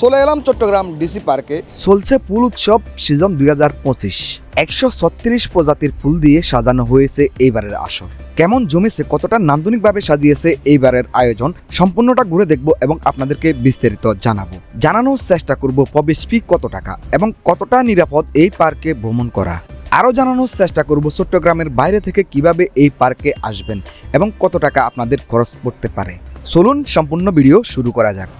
চলে এলাম চট্টগ্রাম ডিসি পার্কে। চলছে ফুল উৎসব সিজন দুই হাজার পঁচিশ। একশো ছত্রিশ প্রজাতির ফুল দিয়ে সাজানো হয়েছে এইবারের আসর। কেমন জমেছে, কতটা নান্দনিকভাবে সাজিয়েছে এইবারের আয়োজন, সম্পূর্ণটা ঘুরে দেখব এবং আপনাদেরকে বিস্তারিত জানাব। জানানোর চেষ্টা করব প্রবেশ ফি কত টাকা এবং কতটা নিরাপদ এই পার্কে ভ্রমণ করা। আরও জানানোর চেষ্টা করব চট্টগ্রামের বাইরে থেকে কীভাবে এই পার্কে আসবেন এবং কত টাকা আপনাদের খরচ পড়তে পারে। চলুন সম্পূর্ণ ভিডিও শুরু করা যাক।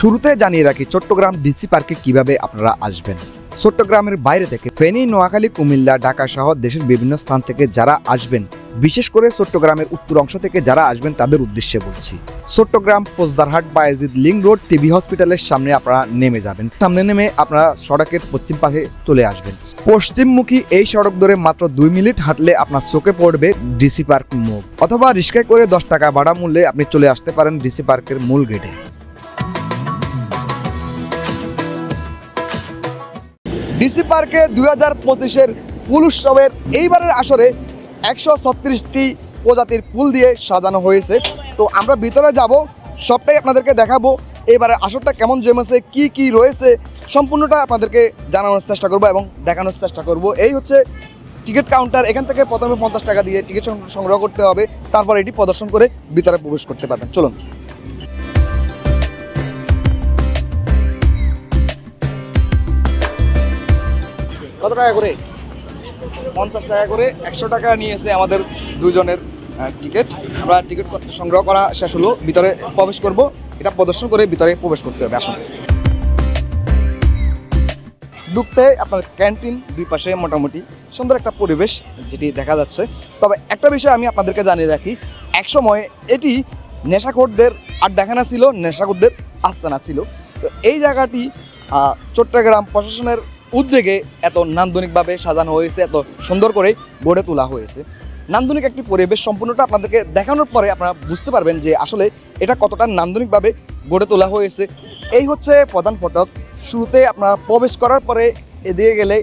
শুরুতে জানিয়ে রাখি, চট্টগ্রাম ডিসি পার্কে কীভাবে আপনারা আসবেন? চট্টগ্রামের বাইরে থেকে ফেনী, নোয়াখালী, কুমিল্লা, ঢাকা সহ দেশের বিভিন্ন স্থান থেকে যারা আসবেন, বিশেষ করে চট্টগ্রামের উত্তর অংশ থেকে যারা আসবেন তাদের উদ্দেশ্যে বলছি, Chattogram Fouzdarhat Bayezid link road TB হসপিটালের সামনে আপনারা নেমে যাবেন। সামনে নেমে আপনারা সড়কের পশ্চিম পাশে চলে আসবেন। পশ্চিমমুখী এই সড়ক ধরে মাত্র দুই মিনিট হাঁটলে আপনার চোখে পড়বে ডিসি পার্ক মুভ অথবা রিক্সায় করে দশ টাকা ভাড়া মূল্যে আপনি চলে আসতে পারেন ডিসি পার্কের মূল গেটে। ডিসি পার্কে দুই হাজার পঁচিশের ফুল উৎসবের এইবারের আসরে একশো ছত্রিশটি প্রজাতির ফুল দিয়ে সাজানো হয়েছে। তো আমরা ভিতরে যাব, সবটাই আপনাদেরকে দেখাবো। এবারে আসরটা কেমন জমেছে, কি কি রয়েছে, সম্পূর্ণটা আপনাদেরকে জানানোর চেষ্টা করব এবং দেখানোর চেষ্টা করব। এই হচ্ছে টিকিট কাউন্টার, এখান থেকে প্রথমে পঞ্চাশ টাকা দিয়ে টিকিট সংগ্রহ করতে হবে, তারপর এটি প্রদর্শন করে ভিতরে প্রবেশ করতে পারবেন। চলুন। কত টাকা করে? পঞ্চাশ টাকা করে একশো টাকা নিয়েছে আমাদের দুজনের টিকিট আমরা টিকিট সংগ্রহ করা শেষ হলো, ভিতরে প্রবেশ করব। এটা প্রদর্শন করে ভিতরে প্রবেশ করতে হবে, আসুন। ঢুকতে আপনার ক্যান্টিন দুই পাশে মোটামুটি সুন্দর একটা পরিবেশ যেটি দেখা যাচ্ছে। তবে একটা বিষয় আমি আপনাদেরকে জানিয়ে রাখি, একসময় এটি নেশাখোরদের আড্ডাখানা ছিল, নেশাখোরদের আস্তানা ছিল। তো এই জায়গাটি চট্টগ্রাম প্রশাসনের উদ্যোগে এত নান্দনিকভাবে সাজানো হয়েছে, এত সুন্দর করে গড়ে তোলা হয়েছে। নান্দনিক একটি পরিবেশ সম্পূর্ণটা আপনাদেরকে দেখানোর পরে আপনারা বুঝতে পারবেন যে আসলে এটা কতটা নান্দনিকভাবে গড়ে তোলা হয়েছে। এই হচ্ছে প্রধান ফটক। শুরুতে আপনারা প্রবেশ করার পরে এদিকে গেলে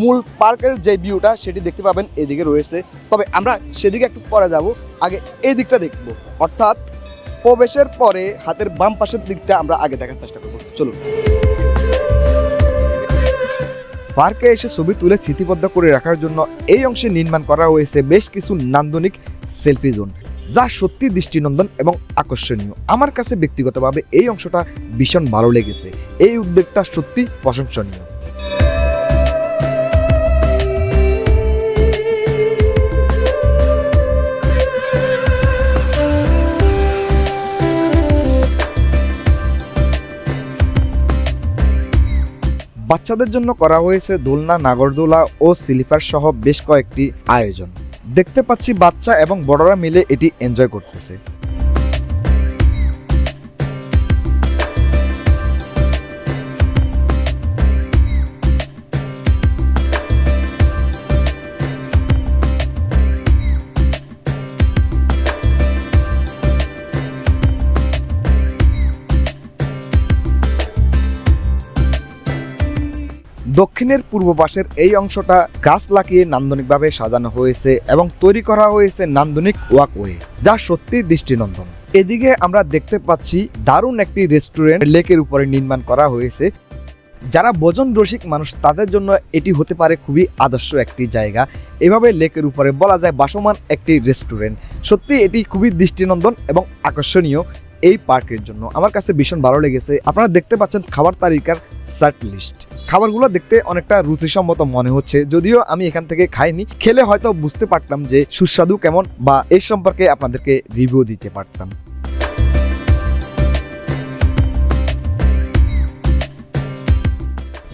মূল পার্কের যে ভিউটা সেটি দেখতে পাবেন, এদিকে রয়েছে। তবে আমরা সেদিকে একটু পরে যাব, আগে এই দিকটা দেখব। অর্থাৎ প্রবেশের পরে হাতের বাম পাশের দিকটা আমরা আগে দেখার চেষ্টা করব। চলুন। পার্কে এসে ছবি তুলে স্মৃতিবদ্ধ করে রাখার জন্য এই অংশে নির্মাণ করা হয়েছে বেশ কিছু নান্দনিক সেলফি জোন, যা সত্যি দৃষ্টিনন্দন এবং আকর্ষণীয়। আমার কাছে ব্যক্তিগতভাবে এই অংশটা ভীষণ ভালো লেগেছে। এই উদ্যোগটা সত্যি প্রশংসনীয়। বাচ্চাদের জন্য করা হয়েছে দোলনা, নাগরদোলা ও স্লিপার সহ বেশ কয়েকটি আয়োজন। দেখতে পাচ্ছি বাচ্চা এবং বড়রা মিলে এটি এনজয় করতেছে। দক্ষিণের পূর্ব পাশের এই অংশটা গাছ লাগিয়ে নান্দনিকভাবে সাজানো হয়েছে এবং তৈরি করা হয়েছে নান্দনিক ওয়াকওয়ে, যা সত্যি দৃষ্টিনন্দন। এদিকে আমরা দেখতে পাচ্ছি দারুণ একটি রেস্টুরেন্ট লেকের উপরে নির্মাণ করা হয়েছে। যারা ভোজন রসিক মানুষ, তাদের জন্য এটি হতে পারে খুবই আদর্শ একটি জায়গা। এভাবে লেকের উপরে বলা যায় বাসমান একটি রেস্টুরেন্ট। সত্যি এটি খুবই দৃষ্টিনন্দন এবং আকর্ষণীয়। এই পার্কের জন্য। আমার কাছে ভীষণ ভালো লেগেছে। আপনারা দেখতে পাচ্ছেন খাবার তালিকার সার্ট লিস্ট খাবারগুলো দেখতে অনেকটা রুচিসম্মত মনে হচ্ছে। যদিও আমি এখান থেকে খাইনি। খেলে হয়তো বুঝতে পারতাম যে সুস্বাদু কেমন বা এই সম্পর্কে আপনাদেরকে রিভিউ দিতে পারতাম।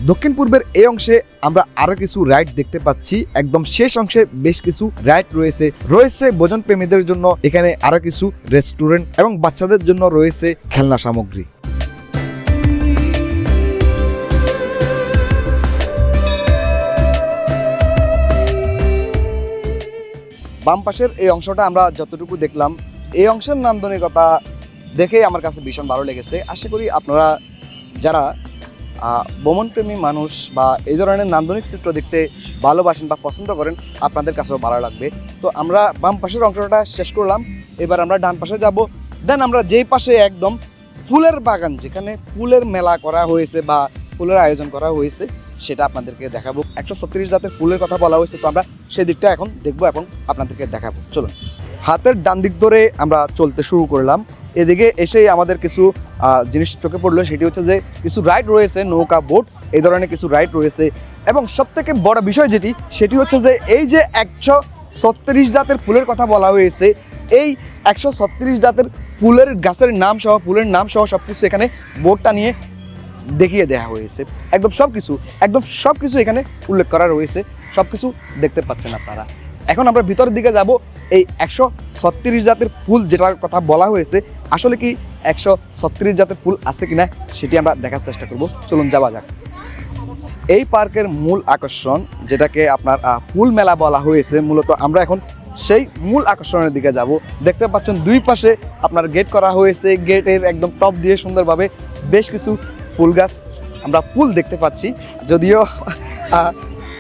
দক্ষিণ পূর্বের এই অংশে আমরা আরও কিছু রাইড দেখতে পাচ্ছি। একদম শেষ অংশে বেশ কিছু রাইড রয়েছে। রয়েছে ভোজন প্রেমীদের জন্য এখানে আরও কিছু রেস্টুরেন্ট এবং বাচ্চাদের জন্য রয়েছে খেলনা সামগ্রী। বাম পাশের এই অংশটা আমরা যতটুকু দেখলাম, এই অংশের নান্দনিকতা দেখে আমার কাছে ভীষণ ভালো লেগেছে। আশা করি আপনারা যারা ভ্রমণপ্রেমী মানুষ বা এই ধরনের নান্দনিক চিত্র দেখতে ভালোবাসেন বা পছন্দ করেন, আপনাদের কাছেও ভালো লাগবে। তো আমরা বাম পাশের অংশটা শেষ করলাম। এবার আমরা ডান পাশে যাব। দেন আমরা যেই পাশে একদম ফুলের বাগান, যেখানে ফুলের মেলা করা হয়েছে বা ফুলের আয়োজন করা হয়েছে, সেটা আপনাদেরকে দেখাবো। একশো ছত্রিশ জাতের ফুলের কথা বলা হয়েছে, তো আমরা সেই দিকটা এখন দেখব এবং আপনাদেরকে দেখাবো। চলুন। হাতের ডান দিক ধরে আমরা চলতে শুরু করলাম। এদিকে এসেই আমাদের কিছু জিনিস চোখে পড়ল, সেটি হচ্ছে যে কিছু রাইড রয়েছে, নৌকা বোট এই ধরনের কিছু রাইড রয়েছে। এবং সব থেকে বড় বিষয় যেটি, সেটি হচ্ছে যে এই যে একশো ছত্রিশ জাতের ফুলের কথা বলা হয়েছে, এই একশো ছত্রিশ জাতের ফুলের গাছের নাম সহ, ফুলের নাম সহ সব কিছু এখানে বোর্ডটা নিয়ে দেখিয়ে দেওয়া হয়েছে। একদম সব কিছু একদম সব কিছু এখানে উল্লেখ করা রয়েছে। সব কিছু দেখতে পাচ্ছেন আপনারা। এখন আমরা ভিতরের দিকে যাব, এই একশো ছত্রিশ জাতের ফুল যেটার কথা বলা হয়েছে, আসলে কি একশো ছত্রিশ জাতের ফুল আছে কিনা সেটি আমরা দেখার চেষ্টা করব। চলুন যাওয়া যাক। এই পার্কের মূল আকর্ষণ যেটাকে আপনার ফুল মেলা বলা হয়েছে, মূলত আমরা এখন সেই মূল আকর্ষণের দিকে যাব। দেখতে পাচ্ছেন দুই পাশে আপনার গেট করা হয়েছে গেটের একদম টপ দিয়ে সুন্দরভাবে বেশ কিছু ফুল গাছ আমরা ফুল দেখতে পাচ্ছি। যদিও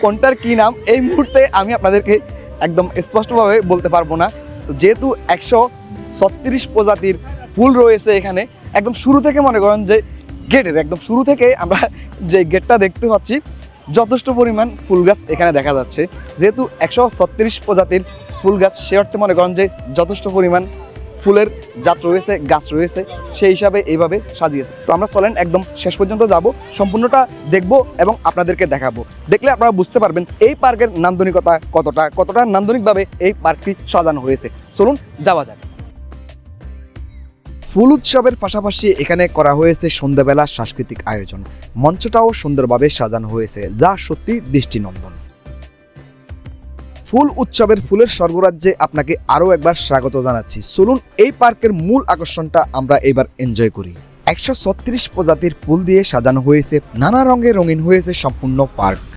কোনটার কি নাম, এই মুহূর্তে আমি আপনাদেরকে একদম স্পষ্টভাবে বলতে পারব না। তো যেহেতু একশো ছত্রিশ প্রজাতির ফুল রয়েছে এখানে, একদম শুরু থেকে মনে করেন যে গেটের, একদম শুরু থেকে আমরা যে গেটটা দেখতে পাচ্ছি, যথেষ্ট পরিমাণ ফুল গাছ এখানে দেখা যাচ্ছে। যেহেতু একশো ছত্রিশ প্রজাতির ফুল গাছ, সে অর্থে মনে করেন যে যথেষ্ট পরিমাণ ফুলের জাত রয়েছে, গাছ রয়েছে, সেই হিসাবে এইভাবে সাজিয়েছে। তো আমরা চলেন একদম শেষ পর্যন্ত যাব, সম্পূর্ণটা দেখব এবং আপনাদেরকে দেখাবো। দেখলে আপনারা বুঝতে পারবেন এই পার্কের নান্দনিকতা কতটা কতটা নান্দনিকভাবে এই পার্কটি সাজানো হয়েছে। চলুন যাওয়া যাক। ফুল উৎসবের পাশাপাশি এখানে করা হয়েছে সন্ধ্যাবেলা সাংস্কৃতিক আয়োজন। মঞ্চটাও সুন্দরভাবে সাজানো হয়েছে, যা সত্যি দৃষ্টিনন্দন। ফুল উৎসবের ফুলের স্বর্গরাজ্যে আপনাকে আরও একবার স্বাগত জানাচ্ছি। চলুন এই পার্কের মূল আকর্ষণটা আমরা এবার এনজয় করি। একশো ছত্রিশ প্রজাতির ফুল দিয়ে সাজানো হয়েছে, নানা রঙে রঙিন হয়েছে সম্পূর্ণ পার্ক।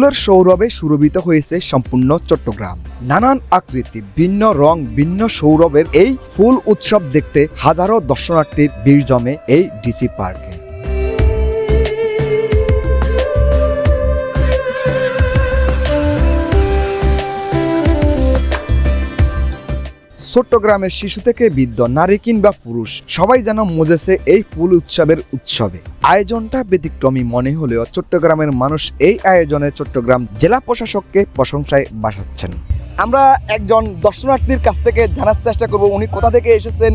ফুলের সৌরভে সুরভিত হয়েছে সম্পূর্ণ চট্টগ্রাম। নানান আকৃতি, ভিন্ন রং, ভিন্ন সৌরভের এই ফুল উৎসব দেখতে হাজারো দর্শনার্থীর ভিড় জমে এই ডিসি পার্কে। চট্টগ্রামের শিশু থেকে বৃদ্ধ নারী কিংবা পুরুষ সবাই যেন মজেছে এই ফুল উৎসবের উৎসবে। আয়োজনটা ব্যতিক্রমী মনে হলেও চট্টগ্রামের মানুষ এই আয়োজনে চট্টগ্রাম জেলা প্রশাসককে প্রশংসায় বাসাচ্ছেন। আমরা একজন দর্শনার্থীর কাছ থেকে জানার চেষ্টা করব উনি কোথা থেকে এসেছেন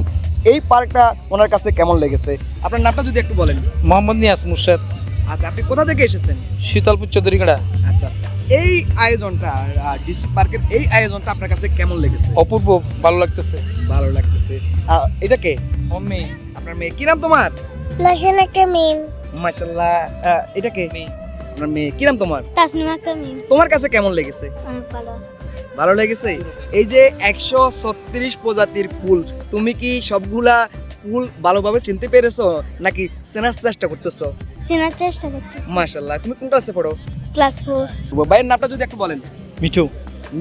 এই পার্কটা ওনার কাছে কেমন লেগেছে? আপনার নামটা যদি একটু বলেন। মোহাম্মদ নিয়াস মুর্শেদ। আচ্ছা আপনি কোথা থেকে এসেছেন? শীতলপুর চৌধুরীগড়া। আচ্ছা। এই আয়োজনটা ডিসি পার্কের এই আয়োজনটা আপনার কাছে কেমন লেগেছে? অপূর্ব ভালো লাগতেছে। ভালো লাগতেছে। এটা কে? আপনার মেয়ে। কি নাম তোমার? মাশাল্লাহ আহ, এটা কে? আপনার মেয়ে। কি নাম তোমার? তাসনিমা কামিম তোমার কাছে কেমন লেগেছে? অনেক ভালো। ভালো লেগেছে? এই যে একশো ছত্রিশ প্রজাতির ফুল তুমি কি সবগুলা ফুল ভালোভাবে চিনতে পেরেছ? নাকি চেনার চেষ্টা করতেছো? চেনার চেষ্টা করতেছি। মাশাল্লাহ তুমি কোন ক্লাসে পড়ো? Class four. ভাইয়ের নামটা যদি একটু বলেন। মিঠু।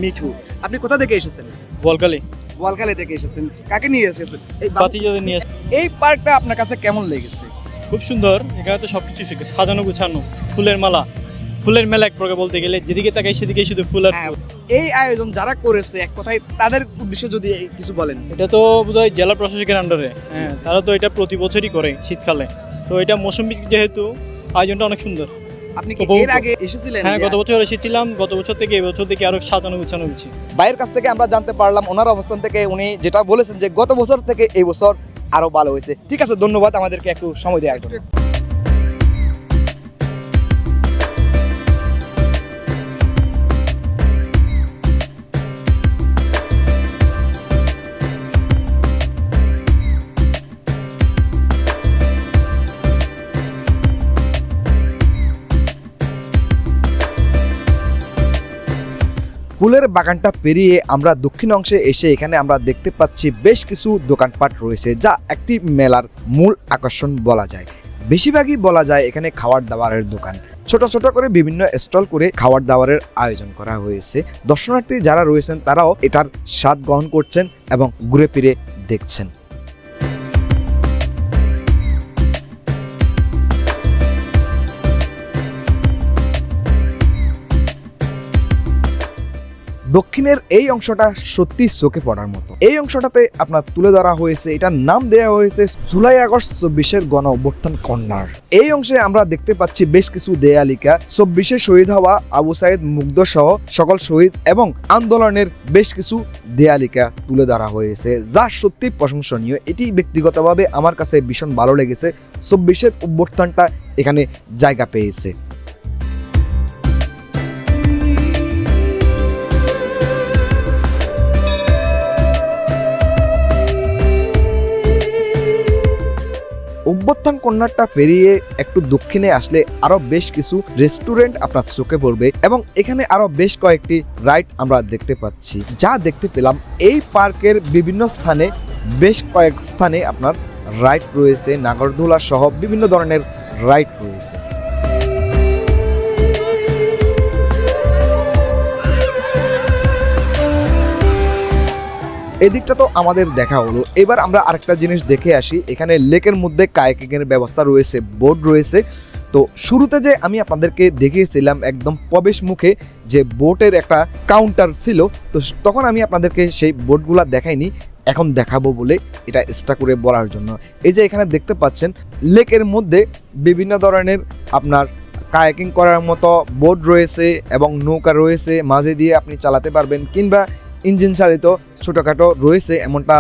মিঠু আপনি কোথা থেকে এসেছেন? বলকালি। বোয়ালখালী থেকে এসেছেন। কাকে নিয়ে এসেছেন? এই বাতিজাদের নিয়ে আসে। এই পার্কটা আপনার কাছে কেমন লেগেছে? খুব সুন্দর এখানে তো সব কিছু শিখে সাজানো গুছানো ফুলের মালা। ফুলের মেলা এক প্রকার বলতে গেলে যেদিকে তাকাই সেদিকে শুধু ফুল আর হ্যাঁ, এই আয়োজন যারা করেছে এক কথায় তাদের উদ্দেশ্যে যদি কিছু বলেন। এটা তো বোধহয় জেলা প্রশাসকের আন্ডারে হ্যাঁ তারা তো এটা প্রতি বছরই করে শীতকালে। তো এটা মৌসুমি যেহেতু আয়োজনটা অনেক সুন্দর। আপনি কি এর আগে এসেছিলেন? হ্যাঁ গত বছর এসেছিলাম গত বছর থেকে এবছর থেকে আরও সাজানো গুছানো হচ্ছে ভাইয়ের কাছ থেকে আমরা জানতে পারলাম ওনার অবস্থান থেকে উনি যেটা বলেছেন যে গত বছর থেকে এই বছর আরও ভালো হয়েছে। ঠিক আছে ধন্যবাদ আমাদেরকে একটু সময় দেওয়ার জন্য। ফুলের বাগানটা পেরিয়ে আমরা দক্ষিণ অংশে এসে এখানে আমরা দেখতে পাচ্ছি বেশ কিছু দোকানপাট রয়েছে, যা একটি মেলার মূল আকর্ষণ বলা যায়। বেশিরভাগই বলা যায় এখানে খাওয়ার দাবারের দোকান। ছোট ছোট করে বিভিন্ন স্টল করে খাওয়ার দাবারের আয়োজন করা হয়েছে। দর্শনার্থী যারা রয়েছেন, তারাও এটার স্বাদ গ্রহণ করছেন এবং ঘুরে ফিরে দেখছেন। দক্ষিণের এই অংশটা সত্যি চোখে পড়ার মতো। এই অংশটাতে আপনার তুলে ধরা হয়েছে, এটার নাম দেওয়া হয়েছে জুলাই আগস্ট চব্বিশের গণ অভ্যুত্থান কর্নার এই অংশে আমরা দেখতে পাচ্ছি বেশ কিছু দেয়ালিকা, চব্বিশে শহীদ হওয়া আবু সাইদ মুগ্ধ সহ সকল শহীদ এবং আন্দোলনের বেশ কিছু দেয়ালিকা তুলে ধরা হয়েছে, যা সত্যি প্রশংসনীয়। এটি ব্যক্তিগতভাবে আমার কাছে ভীষণ ভালো লেগেছে, চব্বিশের অভ্যর্থনটা এখানে জায়গা পেয়েছে। অভ্যুত্থান কন্যাটা পেরিয়ে একটু দক্ষিণে আসলে আরও বেশ কিছু রেস্টুরেন্ট আপনার চোখে পড়বে এবং এখানে আরও বেশ কয়েকটি রাইড আমরা দেখতে পাচ্ছি। যা দেখতে পেলাম এই পার্কের বিভিন্ন স্থানে বেশ কয়েক স্থানে আপনার রাইড রয়েছে, নাগরদোলা সহ বিভিন্ন ধরনের রাইড রয়েছে। এদিকটা তো আমাদের দেখা হলো। এবার আমরা আরেকটা জিনিস দেখে আসি। এখানে লেকের মধ্যে কায়াকিংয়ের ব্যবস্থা রয়েছে, বোর্ড রয়েছে। তো শুরুতে যে আমি আপনাদেরকে দেখিয়েছিলাম একদম প্রবেশ মুখে যে বোটের একটা কাউন্টার ছিল, তো তখন আমি আপনাদেরকে সেই বোটগুলা দেখাইনি। এখন দেখাবো বলে এটা এক্সট্রা করে বলার জন্য। এই যে এখানে দেখতে পাচ্ছেন, লেকের মধ্যে বিভিন্ন ধরনের আপনার কায়াকিং করার মতো বোট রয়েছে এবং নৌকা রয়েছে। মাঝে দিয়ে আপনি চালাতে পারবেন কিংবা ইঞ্জিন চালিত ছোটোখাটো রয়েছে, এমনটা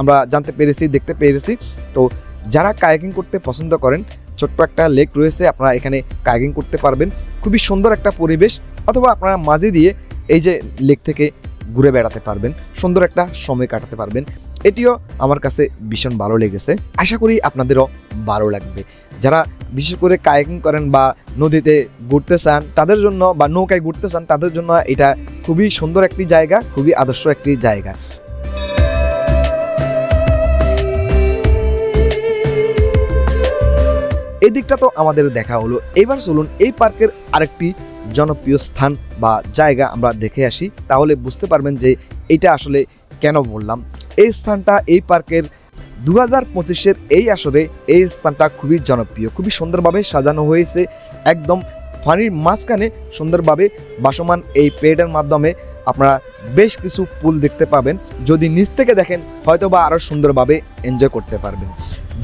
আমরা জানতে পেরেছি, দেখতে পেরেছি। তো যারা কায়াকিং করতে পছন্দ করেন, ছোট্ট একটা লেক রয়েছে, আপনারা এখানে কায়াকিং করতে পারবেন। খুবই সুন্দর একটা পরিবেশ, অথবা আপনারা মাঝে দিয়ে এই যে লেক থেকে ঘুরে বেড়াতে পারবেন, সুন্দর একটা সময় কাটাতে পারবেন। এটিও আমার কাছে ভীষণ ভালো লেগেছে। আশা করি আপনাদেরও ভালো লাগবে। যারা বিশেষ করে কায়াকিং করেন বা নদীতে ঘুরতে চান, তাদের জন্য বা নৌকায় ঘুরতে চান, তাদের জন্য এটা খুবই সুন্দর একটি জায়গা, খুবই আদর্শ একটি জায়গা। এই দিকটা তো আমাদের দেখা হলো। এবার চলুন এই পার্কের আরেকটি জনপ্রিয় স্থান বা জায়গা আমরা দেখে আসি। তাহলে বুঝতে পারবেন যে এটা আসলে কেন বললাম। এই স্থানটা, এই পার্কের দু হাজার পঁচিশের এই আসরে এই স্থানটা খুবই জনপ্রিয়। খুবই সুন্দরভাবে সাজানো হয়েছে। একদম ফানির মাঝখানে সুন্দরভাবে বাসমান এই পেডের মাধ্যমে আপনারা বেশ কিছু পুল দেখতে পাবেন। যদি নিচ থেকে দেখেন হয়তো বা আরও সুন্দরভাবে এনজয় করতে পারবেন।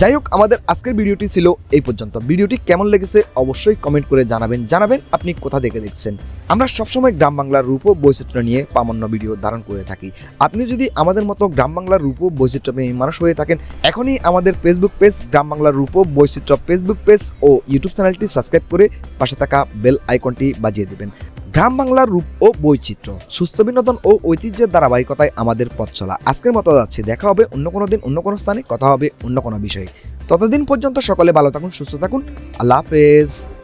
যাই হোক, আমাদের আজকের ভিডিওটি ছিল এই পর্যন্ত। ভিডিওটি কেমন লেগেছে অবশ্যই কমেন্ট করে জানাবেন। জানাবেন আপনি কোথা থেকে দেখছেন। আমরা সবসময় গ্রাম বাংলার রূপ বৈচিত্র্য নিয়ে প্রামাণ্য ভিডিও ধারণ করে থাকি। আপনি যদি আমাদের মতো গ্রাম বাংলার রূপ বৈচিত্র্যপ্রেমী মানুষ হয়ে থাকেন, এখনই আমাদের ফেসবুক পেজ গ্রাম বাংলার রূপ বৈচিত্র্য ফেসবুক পেজ ও ইউটিউব চ্যানেলটি সাবস্ক্রাইব করে পাশে থাকা বেল আইকনটি বাজিয়ে দেবেন। গ্রাম বাংলার রূপ ও বৈচিত্র্য, সুস্থ বিনোদন ও ঐতিহ্যের ধারাবাহিকতায় আমাদের পথ চলা। আজকের মতো যাচ্ছে। দেখা হবে অন্য কোনো দিন, অন্য কোনো স্থানে, কথা হবে অন্য কোনো বিষয়ে। ততদিন পর্যন্ত সকলে ভালো থাকুন, সুস্থ থাকুন। আল্লাহ হাফেজ।